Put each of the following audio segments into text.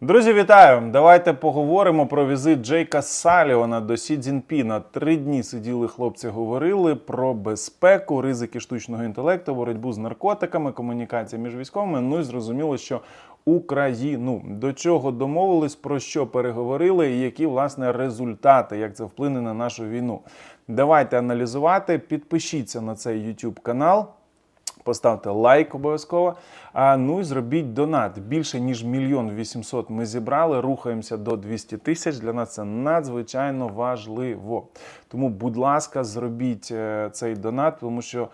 Друзі, вітаю! Давайте поговоримо про візит Джейка Салівана до Сі Цзіньпіна. Три дні сиділи хлопці, говорили про безпеку, ризики штучного інтелекту, боротьбу з наркотиками, комунікація між військовими. Ну і зрозуміло, що Україну до чого домовились, про що переговорили, і які власне результати, як це вплине на нашу війну. Давайте аналізувати. Підпишіться на цей YouTube канал. Поставте лайк обов'язково. А ну і зробіть донат. Більше ніж мільйон вісімсот ми зібрали. Рухаємося до 200 тисяч. Для нас це надзвичайно важливо. Тому, будь ласка, зробіть е, цей донат, тому що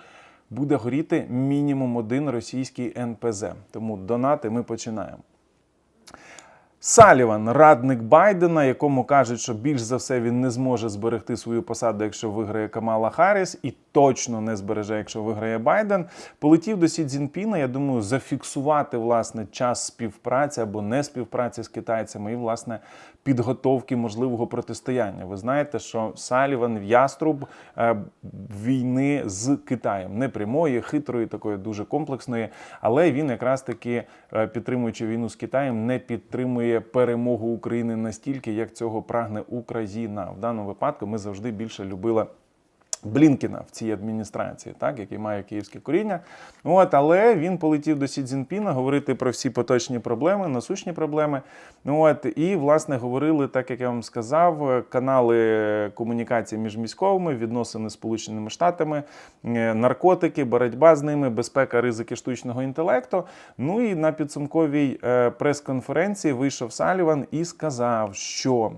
буде горіти мінімум один російський НПЗ. Тому донати ми починаємо. Саліван, радник Байдена, якому кажуть, що більш за все він не зможе зберегти свою посаду, якщо виграє Камала Харріс, і точно не збереже, якщо виграє Байден, полетів до Сі Цзіньпіна, я думаю, зафіксувати власне час співпраці або не співпраці з китайцями і власне підготовки можливого протистояння. Ви знаєте, що Саліван яструб е, війни з Китаєм не прямої, хитрої, такої дуже комплексної, але він якраз таки е, підтримуючи війну з Китаєм, не підтримує перемогу України настільки, як цього прагне Україна. В даному випадку ми завжди більше любили. Блінкіна в цій адміністрації, так який має київське коріння. От, але він полетів до Сі Цзіньпіна говорити про всі поточні проблеми, насущні проблеми. От, і власне говорили, так як я вам сказав, канали комунікації між військовими, відносини з Сполученими Штатами, е, наркотики, боротьба з ними, безпека, ризики штучного інтелекту. Ну і на підсумковій е, прес-конференції вийшов Саліван і сказав, що.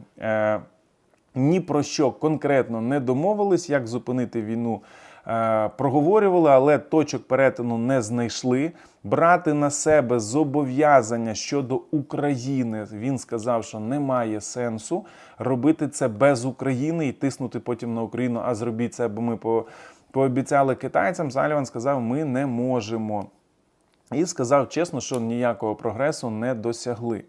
Ні про що конкретно не домовились, як зупинити війну. е, Проговорювали, але точок перетину не знайшли. Брати на себе зобов'язання щодо України. Він сказав, що немає сенсу робити це без України і тиснути потім на Україну. А зробіть це, бо ми по- пообіцяли китайцям. Саліван сказав, ми не можемо. І сказав чесно, що ніякого прогресу не досягли.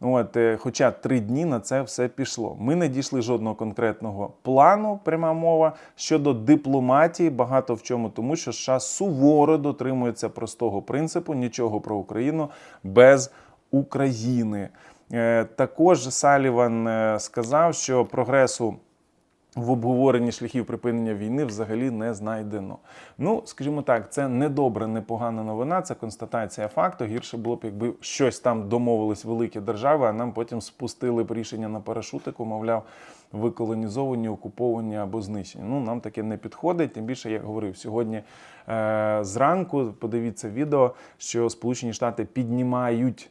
От, е, хоча три дні на це все пішло. Ми не дійшли жодного конкретного плану, пряма мова щодо дипломатії. Багато в чому, тому що США суворо дотримується простого принципу нічого про Україну без України. Е, Також Саліван е, сказав, що прогресу в обговоренні шляхів припинення війни взагалі не знайдено. Ну, скажімо так, це не добра, не погана новина, це констатація факту. Гірше було б, якби щось там домовились великі держави, а нам потім спустили б рішення на парашутику, мовляв, виколонізовані, окуповані або знищені. Ну, нам таке не підходить. Тим більше, як говорив, сьогодні е- зранку подивіться відео, що Сполучені Штати піднімають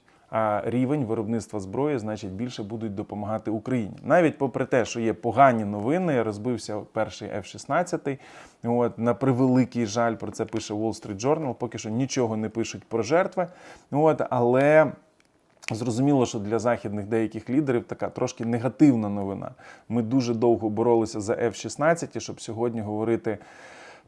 рівень виробництва зброї, значить, більше будуть допомагати Україні. Навіть попри те, що є погані новини, розбився перший F-16. От на превеликий жаль, про це пише Wall Street Journal. Поки що нічого не пишуть про жертви. От, але. Зрозуміло, що для західних деяких лідерів така трошки негативна новина. Ми дуже довго боролися за F-16, щоб сьогодні говорити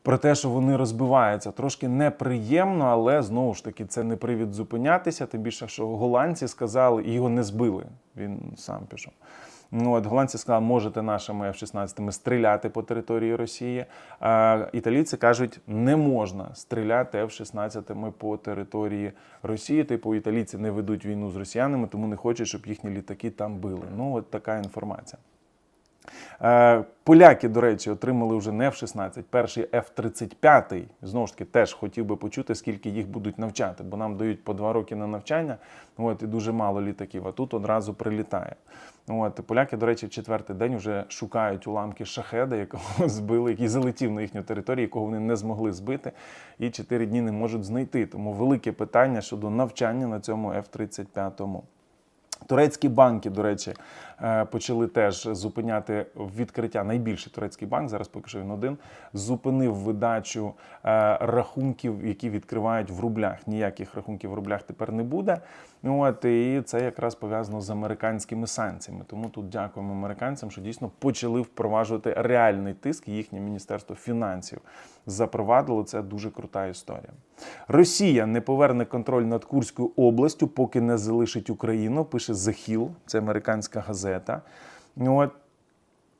про те, що вони розбиваються. Трошки неприємно, але знову ж таки це не привід зупинятися. Тим більше, що голландці сказали, і його не збили. Він сам пішов. Ну, от голландці сказали, можете нашими F-16 стріляти по території Росії. А італійці кажуть, не можна стріляти F-16 по території Росії. Типу, італійці не ведуть війну з росіянами, тому не хочуть, щоб їхні літаки там били. Ну, от така інформація. Е, Поляки, до речі, отримали вже не F-16, перший F-35. Знову ж таки, теж хотів би почути, скільки їх будуть навчати, бо нам дають по два роки на навчання, от, і дуже мало літаків, а тут одразу прилітає. От, поляки, до речі, четвертий день вже шукають уламки шахеда, якого збили, який залетів на їхню територію, якого вони не змогли збити, і чотири дні не можуть знайти. Тому велике питання щодо навчання на цьому F-35. Турецькі банки, до речі, е, почали теж зупиняти відкриття. Найбільший турецький банк, зараз поки що він один, зупинив видачу е, рахунків, які відкривають в рублях. Ніяких рахунків в рублях тепер не буде. От, і це якраз пов'язано з американськими санкціями. Тому тут дякуємо американцям, що дійсно почали впроваджувати реальний тиск. Їхнє міністерство фінансів запровадило це дуже крута історія. Росія не поверне контроль над Курською областю, поки не залишить Україну. Пише The Hill, це американська газета. Ну, От,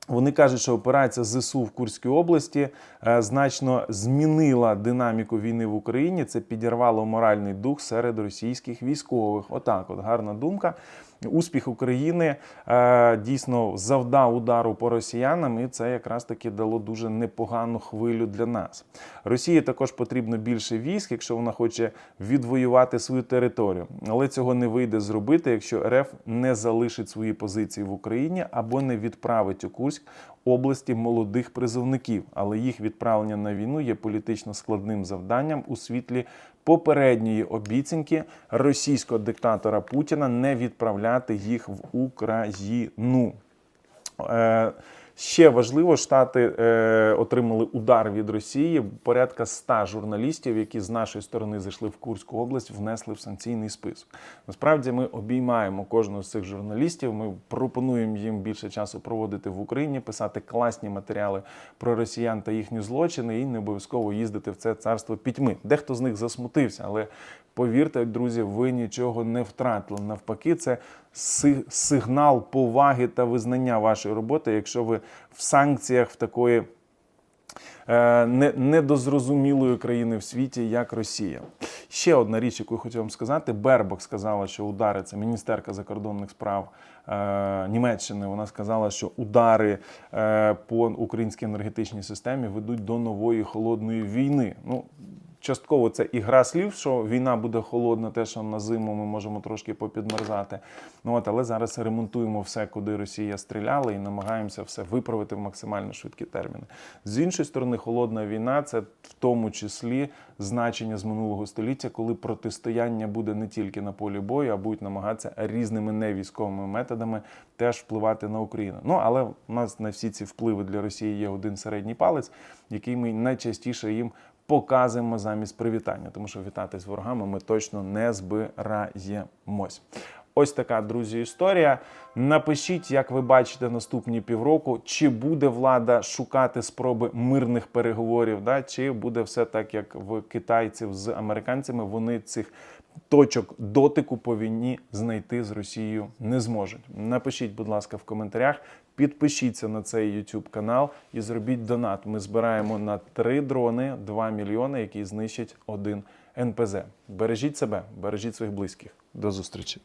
вони кажуть, що операція ЗСУ в Курській області е, значно змінила динаміку війни в Україні. Це підірвало моральний дух серед російських військових. Отак, от гарна думка. Успіх України е, дійсно завдав удару по росіянам, і це якраз таки дало дуже непогану хвилю для нас. Росії також потрібно більше військ, якщо вона хоче відвоювати свою територію, але цього не вийде зробити, якщо РФ не залишить свої позиції в Україні або не відправить у Курськ області молодих призовників. Але їх відправлення на війну є політично складним завданням у світлі попередньої обіцянки російського диктатора Путіна не відправляти їх в Україну. Ще важливо, штати е, отримали удар від Росії. Порядка 100 журналістів, які з нашої сторони зайшли в Курську область, внесли в санкційний список. Насправді ми обіймаємо кожного з цих журналістів. Ми пропонуємо їм більше часу проводити в Україні, писати класні матеріали про росіян та їхні злочини, і не обов'язково їздити в це царство пітьми. Дехто з них засмутився, але повірте, друзі, ви нічого не втратили. Навпаки, це сигнал поваги та визнання вашої роботи, якщо ви в санкціях в такої е, недозрозумілої країни в світі, як Росія. Ще одна річ, яку я хотів вам сказати: Бербок сказала, що удари це міністерка закордонних справ е, Німеччини. Вона сказала, що удари е, по українській енергетичній системі ведуть до нової холодної війни. Ну, Частково це і гра слів, що війна буде холодна, те, що на зиму ми можемо трошки попідмерзати. Ну от, але зараз ремонтуємо все, куди Росія стріляла, і намагаємося все виправити в максимально швидкі терміни. З іншої сторони, холодна війна це в тому числі значення з минулого століття, коли протистояння буде не тільки на полі бою, а будуть намагатися різними невійськовими методами теж впливати на Україну. Ну але в нас на всі ці впливи для Росії є один середній палець, який ми найчастіше їм показуємо замість привітання, тому що вітати з ворогами ми точно не збираємось. Ось така, друзі, історія. Напишіть, як ви бачите наступні півроку, чи буде влада шукати спроби мирних переговорів, да? чи буде все так, як в китайців з американцями. Вони цих точок дотику по війні знайти з Росією не зможуть. Напишіть, будь ласка, в коментарях. Підпишіться на цей YouTube канал і зробіть донат. Ми збираємо на три дрони 2 мільйони, які знищать один НПЗ. Бережіть себе, бережіть своїх близьких. До зустрічі.